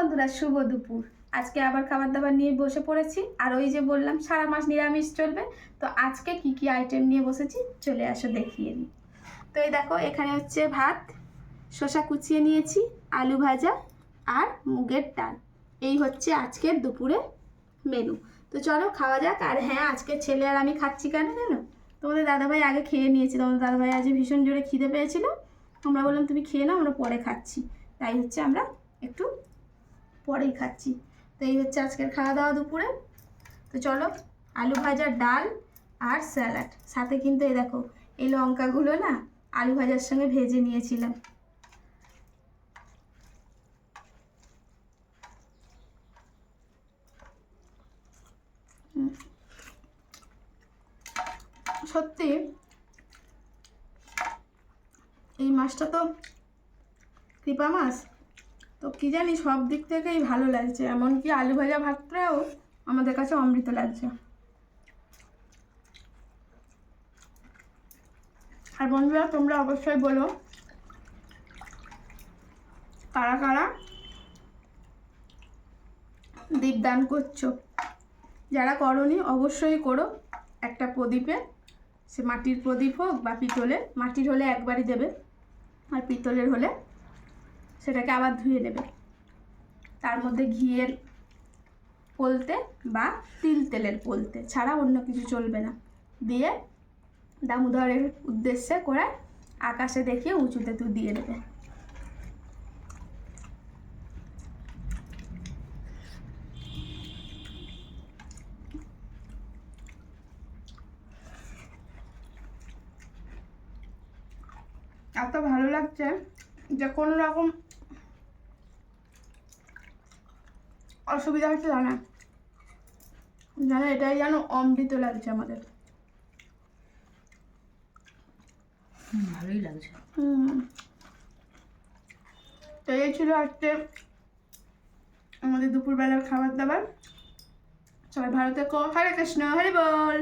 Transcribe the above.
বন্ধুরা, শুভ দুপুর। আজকে আবার খাবার দাবার নিয়ে বসে পড়েছি। আর ওই যে বললাম, সারা মাস নিরামিষ চলবে। তো আজকে কি কি আইটেম নিয়ে বসেছি, চলে আসো দেখিয়ে দিই। তো এই দেখো, এখানে হচ্ছে ভাত, শসা কুচিয়ে নিয়েছি, আলু ভাজা আর মুগের ডাল। এই হচ্ছে আজকের দুপুরে মেনু তো চলো খাওয়া যাক। আর হ্যাঁ আজকে ছেলে আর আমি খাচ্ছি কেন জানো? তোমাদের দাদাভাই আগে খেয়ে নিয়েছি। তোমাদের দাদাভাই আজ ভীষণ জোরে খিদে পেয়েছিল। আমরা বললাম, তুমি খেয়ে নাও, আমরা পরে খাচ্ছি। তাই হচ্ছে আমরা একটু পরেই খাচ্ছি। তো এই হচ্ছে আজকের খাওয়া দাওয়া দুপুরে। তো চলো, আলু ভাজা ডাল আর স্যালাড। সাথে কিন্তু এই দেখো, এই লঙ্কাগুলো না আলু ভাজার সঙ্গে ভেজে নিয়েছিলাম। সত্যি, এই মাছটা তো কৃপা মাছ। তো কি জানি, সব দিক থেকেই ভালো লাগছে। এমনকি আলু ভাজা ভাতটাও আমাদের কাছে অমৃত লাগছে। আর বন্ধুরা, তোমরা অবশ্যই বলো, কারা কারা দীপদান করছ? যারা করনি, অবশ্যই করো। একটা প্রদীপে, সে মাটির প্রদীপ হোক বা পিতলের, মাটির হলে একবারই দেবে। আর পিতলের হলে সেটাকে আবার ধুয়ে নেবে। তার মধ্যে ঘিয়ের পোলতে বা তিল তেলের পোলতে ছাড়া অন্য কিছু চলবে না। দিয়ে দামোদরের উদ্দেশ্যে করে আকাশে দেখিয়ে উঁচুতে তুই দিয়ে দেবে। এত ভালো লাগছে। যে কোনো রকম অসুবিধা হচ্ছে জানা। জানো এটাই যেন অমৃত লাগছে আমাদের। ভালোই লাগছে। তো এই ছিল আজকে আমাদের দুপুরবেলার খাবার দাবার। সবাই ভালো থেকো। হরে কৃষ্ণ হরি বল।